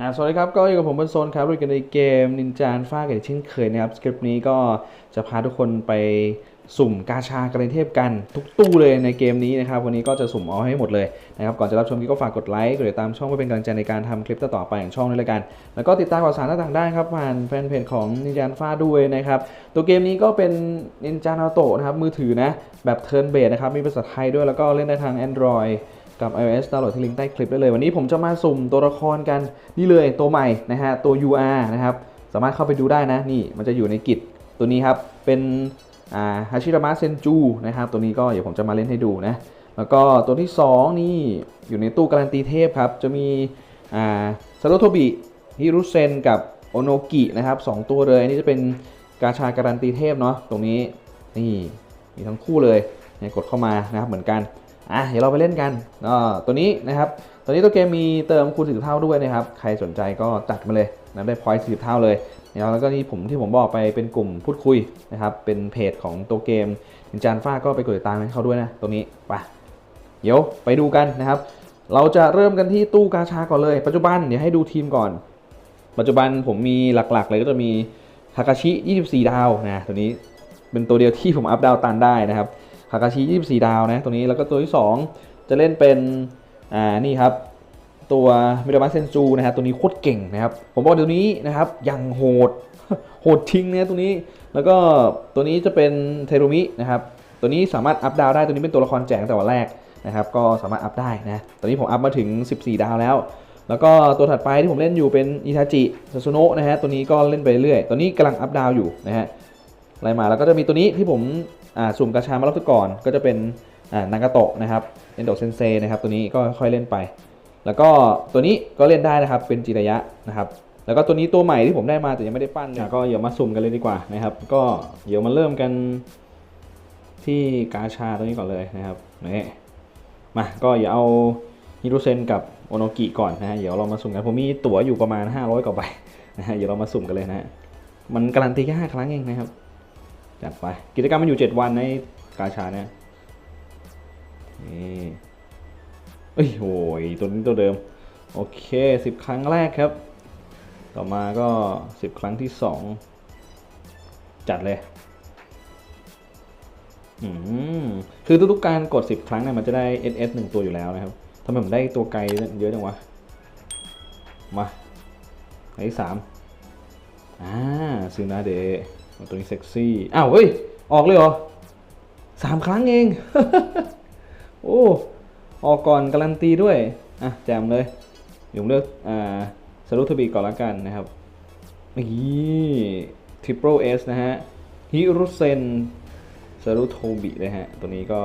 อ่าสวัสดีครับ ก็อยู่กับผมบนโซนครับด้วยกันในเกมนินจานฟ้ากันเช่นเคยนะครับ สคริปต์นี้ก็จะพาทุกคนไปสุ่มกาชากระเทพกันทุกตู้เลยในเกมนี้นะครับ วันนี้ก็จะสุ่มเอาให้หมดเลยนะครับ ก่อนจะรับชมก็ฝากกดไลค์กดติดตามช่องเพื่อเป็นกำลังใจในการทำคลิปต่อไปของช่องด้วยละกัน แล้วก็ติดตามข่าวสารต่างๆได้ครับผ่านแฟนเพจของนินจานฟ้าด้วยนะครับ ตัวเกมนี้ก็เป็นนินจานาโตะนะครับมือถือนะแบบเทิร์นเบสนะครับมีภาษาไทยด้วยแล้วก็เล่นได้ทาง Android กับ iOS ดาวน์โหลดที่ลิงก์ใต้คลิปได้เลย วันนี้ผมจะมาสุ่มตัวละครกันนี่เลยตัวใหม่นะฮะตัว UR นะครับสามารถเข้าไปดูได้นะนี่มันจะอยู่ในกิจตัวนี้ครับเป็นอาฮาชิรามะเซนจูนะครับตัวนี้ก็เดี๋ยวผมจะมาเล่นให้ดูนะแล้วก็ตัวที่ 2 นี่อยู่ในตู้การันตีเทพครับ จะมีอาซาโรโทบิฮิรุเซนกับโอโนกินะครับสองตัวเลยอันนี่จะเป็นกาชาการันตีเทพเนาะตรงนี้นี่มีทั้งคู่เลยกดเข้ามานะครับเหมือนกัน อะเดี๋ยวเราไปเล่นกันอ่าตัวนี้นะครับตัวนี้ตัวเกมมีเติมคูณ40เท่าด้วยนะครับ ใครสนใจก็จัดมาเลยนะได้พอยต์40เท่าเลยนะครับแล้วก็นี่ผมที่ผมบอกไปเป็นกลุ่มพูดคุยนะครับ เป็นเพจของตัวเกมนินจานฟ้าก็ไปกดติดตามให้เขาด้วยนะตรงนี้ไปเดี๋ยวไปดูกันนะครับ เราจะเริ่มกันที่ตู้กาชาก่อนเลย ปัจจุบันเดี๋ยวให้ดูทีมก่อน ปัจจุบันผมมีหลักๆ เลยก็จะมีทากาชิ 24 ดาวนะตัวนี้เป็นตัวเดียวที่ผมอัพดาวตันได้นะครับ คากาชิ24 ดาวนะตัวนี้แล้วก็ตัวที่ 2 จะเล่นเป็นอ่านี่ครับตัวมิรามาเซนจูนะครับตัวนี้โคตรเก่งนะครับผมบอกตัวนี้นะครับยังโหดโหดทิ้งนะตัวนี้แล้วก็ตัวนี้จะเป็นเทโรมินะครับตัวนี้สามารถอัพดาวได้ตัวนี้เป็นตัวละครแจกตั้งแต่วันแรกนะครับก็สามารถอัพได้นะตอนนี้ผมอัพมาถึง 14 ดาวแล้ว แล้วก็ตัวถัดไปที่ผมเล่นอยู่เป็นอิทาจิซาซุโนะนะฮะตัวนี้ก็เล่นไปเรื่อยตัวนี้กำลังอัพดาวอยู่นะฮะ ไรมาแล้วก็จะมีตัวนี้ที่ผมสุ่มกระชามารอบก่อน ก็จะเป็นอ่านากาโตะนะครับเอนโดเซนเซนะครับตัวนี้ก็ค่อยเล่นไป แล้วก็ตัวนี้ก็เล่นได้นะครับเป็นจิระยะนะครับแล้วก็ตัวนี้ตัวใหม่ที่ผมได้มาแต่ยังไม่ได้ปั้นก็เดี๋ยวมาสุ่มกันเลยดีกว่านะครับ ก็เดี๋ยวมาเริ่มกันที่กาชาตัวนี้ก่อนเลยนะครับนี่มาก็อย่าเอาฮิโรเซนกับโอโนกิก่อนนะฮะเดี๋ยวเรามาสุ่มกันผมมีตั๋วอยู่ประมาณ 500กว่าใบนะฮะเดี๋ยวเรามาสุ่มกันเลยนะฮะมันการันตีแค่5ครั้งเองนะครับ จัดไป กิจกรรมมันอยู่ 7 วันในกาชาเนี่ยนี่เอ้ยโอ้ยตัวนี้ตัวเดิม โอเค 10 ครั้งแรกครับ ต่อมาก็ 10 ครั้งที่ 2 จัดเลยอืมคือทุกๆการกด 10 ครั้งเนี่ยมันจะได้ SS 1 ตัวอยู่แล้วนะครับทำไมผมได้ตัวไกลเยอะจังวะ มาอันที่สามอ่าซูนาเดะ ตัวนี้เซ็กซี่ อ้าวเฮ้ย ออกเลยเหรอสามครั้งเอง โอ้ ออกก่อนการันตีด้วย อะ แจมเลยเดี๋ยวผมเลือกอ่าสรุทบีก่อนละกันนะครับนี่ทริปเปิลเอสนะฮะฮิรุเซนสรุโทบินะฮะ ตัวนี้ก็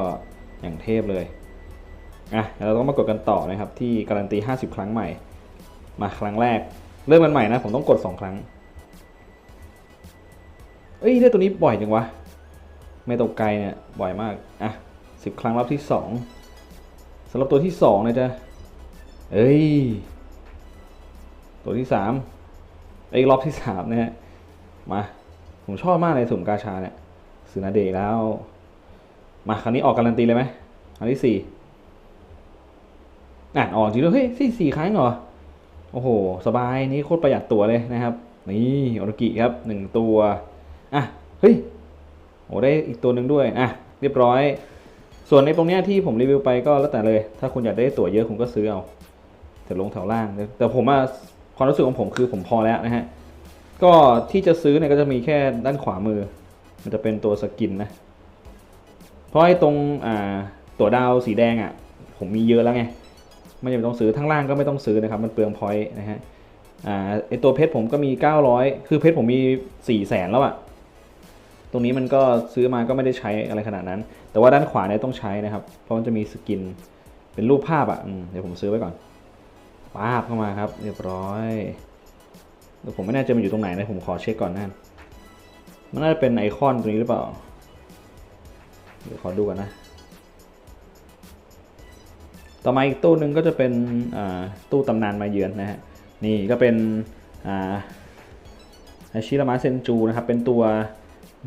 อย่างเทพเลย อะเดี๋ยวเราต้องมากดกันต่อนะครับ ที่การันตี 50 ครั้งใหม่ มาครั้งแรก เริ่มกันใหม่นะ ผมต้องกด 2 ครั้ง เอ้ยได้ตัวนี้บ่อยจังวะ ไม่ตกไกลเนี่ยบ่อยมาก อะสิบครั้งรอบที่สองสำหรับตัวที่สองนะจ๊ะเอ้ย ตัวที่สามไอ้รอบที่สามนะฮะ มา ผมชอบมากเลยสุ่มกาชาเนี่ยสือนาเดะแล้ว มาครั้งนี้ออกการันตีเลยไหมครั้งที่สี่อ่านออกจริงด้วยเฮ้ยสี่สี่ครั้งเหรอ โอ้โห สบาย นี่โคตรประหยัดตัวเลยนะครับ นี่โอรกิครับหนึ่งตัว อะเฮ้ยโอ้ได้อีกตัวหนึ่งด้วยอะเรียบร้อย ส่วนในตรงเนี้ยที่ผมรีวิวไปก็แล้วแต่เลย ถ้าคุณอยากได้ตั๋วเยอะคุณก็ซื้อเอาแต่ลงแถวล่างแต่ผมอะความรู้สึกของผมคือผมพอแล้วนะฮะก็ที่จะซื้อเนี่ยก็จะมีแค่ด้านขวามือ มันจะเป็นตัวสกินนะเพราะไอ้ตรงอ่าตั๋วดาวสีแดงอะผมมีเยอะแล้วไงไม่จำเป็นต้องซื้อทั้งล่างก็ไม่ต้องซื้อนะครับ มันเปลืองพอยต์นะฮะอ่าไอตัวเพชรผมก็มี 900 คือเพชรผมมี 4 0 0แสนแล้วอะ ตรงนี้มันก็ซื้อมาก็ไม่ได้ใช้อะไรขนาดนั้น แต่ว่าด้านขวาเนี่ยต้องใช้นะครับ เพราะมันจะมีสกินเป็นรูปภาพอะอืมเดี๋ยวผมซื้อไว้ก่อนปาบเข้ามาครับ เรียบร้อยเดี๋ยวผมไม่แน่ใจมันอยู่ตรงไหนนะผมขอเช็คก่อนนะมันน่าจะเป็นไอคอนตรงนี้หรือเปล่า เดี๋ยวขอดูกันนะ ต่อมาอีกตู้หนึ่งก็จะเป็นตู้ตำนานมาเยือนนะฮะ นี่ก็เป็นอาอชิรามะเซนจูนะครับ เป็นตัว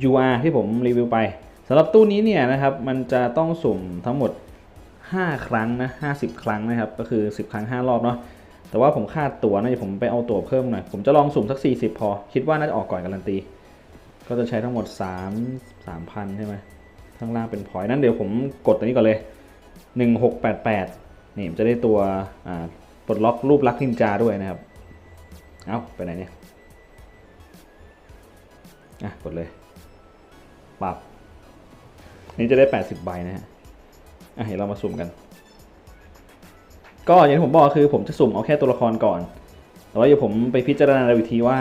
UR ที่ผมรีวิวไปสำหรับตู้นี้เนี่ยนะครับมันจะต้องสุ่มทั้งหมด 5 ครั้งนะ50 ครั้งนะครับก็คือ 10 ครั้ง 5 รอบเนาะแต่ว่าผมคาดตัวนะเดี๋ยวผมไปเอาตั๋วเพิ่มหน่อย ผมจะลองสุ่มสัก 40 พอ คิดว่าน่าจะออกก่อนการันตี ก็จะใช้ทั้งหมด 3 3,000 ใช่ไหมข้างล่างเป็นพอยนั้นเดี๋ยวผมกดตัวนี้ก่อนเลย 1688 นี่มันจะได้ตัวปลดล็อกรูปลักษณ์นินจาด้วยนะครับ เอ้า ไปไหนเนี่ย อะ กดเลย ปับ นี่จะได้ 80 ใบนะฮะอะเดี๋ยวเรามาสุ่มกัน ก็อย่างที่ผมบอกคือผมจะสุ่มเอาแค่ตัวละครก่อน แต่ว่าเดี๋ยวผมไปพิจารณาดูอีกทีว่า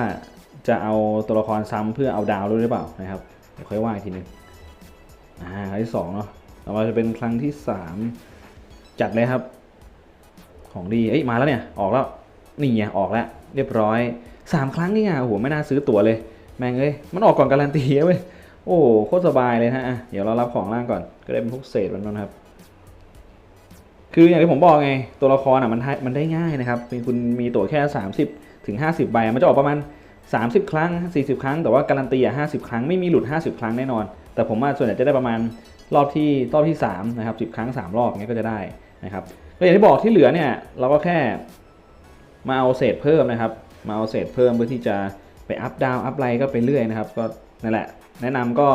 จะเอาตัวละครซ้ำเพื่อเอาดาวด้วยหรือเปล่านะครับเดี๋ยวค่อยว่าอีกทีนึงอ่าครั้งที่สองเนาะต่อมาจะเป็นครั้งที่สามจัดเลยครับ ของดีเอ้ยมาแล้วเนี่ยออกแล้วนี่ไงออกแล้ว เรียบร้อยสามครั้งนี่ไงโอ้โหไม่น่าซื้อตั๋วเลย แม่งเอ้ยมันออกก่อนการันตีเว้ย โอ้โหโคตรสบายเลยนะฮะอะเดี๋ยวเรารับของล่างก่อน ก็ได้เป็นพวกเศษมันนะครับ คืออย่างที่ผมบอกไง ตัวละครอะมันมันได้ง่ายนะครับมีคุณมีตัวแค่ 30ถึง50ใบมันจะออกประมาณ 30 ครั้ง 40 ครั้ง แต่ว่าการันตีอะ50 ครั้งไม่มีหลุด 50 ครั้งแน่นอน แต่ผมว่าส่วนใหญ่จะได้ประมาณรอบที่รอบที่3นะครับ10 ครั้ง 3 รอบเงี้ยก็จะได้นะครับก็อย่างที่บอกที่เหลือเนี่ยเราก็แค่มาเอาเศษเพิ่มนะครับ มาเอาเศษเพิ่มเพื่อที่จะไปอัพดาวอัพไลน์ก็ไปเรื่อยนะครับ ก็นั่นแหละ แนะนำก็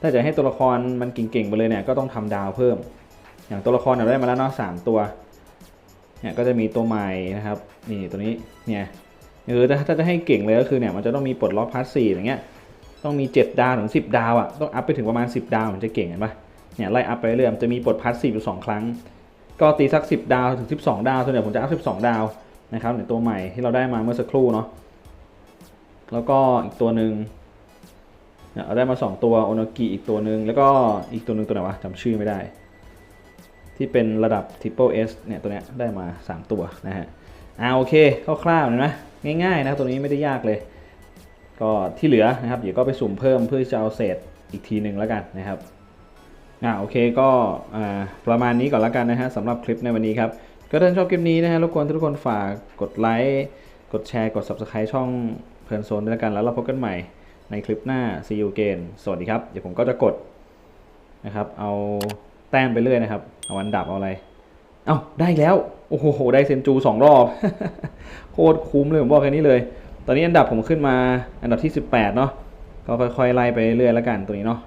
ถ้าจะให้ตัวละครมันเก่งๆไปเลยเนี่ยก็ต้องทำดาวเพิ่ม อย่างตัวละครเราได้มาแล้วเนาะสามตัวเนี่ยก็จะมีตัวใหม่นะครับนี่ตัวนี้เนี่ยเออถ้าจะให้เก่งเลยก็คือเนี่ยมันจะต้องมีปลดล็อกพาสซีฟอย่างเงี้ยต้องมี 7 ดาวถึง 10 ดาวอะ่ะต้องอัพไปถึงประมาณ 10 ดาวถึงจะเก่งเห็นปะเนี่ยไล่อัพไปเรื่อยจะมีปลดพาสซีฟอยู่สองครั้ง ก็ตีสัก 10 ดาวถึง 12 ดาวส่วนใหญ่ผมจะอัพ12 ดาวนะครับในตัวใหม่ที่เราได้มาเมื่อสักครู่เนาะแล้วก็อีกตัวหนึ่ง เนี่ยเราได้มา 2 ตัวโอโนกิอีกตัวหนึ่งแล้วก็อีกตัวหนึ่งตัวไหนวะจำชื่อไม่ได้ ที่เป็นระดับ Triple S เนี่ยตัวเนี้ยได้มา 3 ตัวนะฮะอ่าโอเคคร่าวๆเห็นไหมง่ายๆนะตัวนี้ไม่ได้ยากเลย ก็ที่เหลือนะครับเดี๋ยวก็ไปสุ่มเพิ่มเพื่อจะเอาเศษอีกทีหนึ่งแล้วกันนะครับอ่าโอเคก็อ่าประมาณนี้ก่อนแล้วกันนะฮะสำหรับคลิปในวันนี้ครับก็ถ้าชอบคลิปนี้นะฮะรบกวนทุกคนฝากกดไลค์กดแชร์กด Subscribe ช่องเพลินโซนด้วยแล้วกันแล้วเราพบกันใหม่ ในคลิปหน้า see you again สวัสดีครับ เดี๋ยวผมก็จะกดนะครับ เอาแต้มไปเรื่อยนะครับ เอาอันดับเอาอะไร เอ้าได้แล้ว โอ้โห ได้เซนจูสองรอบ โคตรคุ้มเลยผมบอกแค่นี้เลย ตอนนี้อันดับผมขึ้นมาอันดับที่ 18 เนาะก็ค่อยๆไล่ไปเรื่อยแล้วกันตัวนี้เนาะ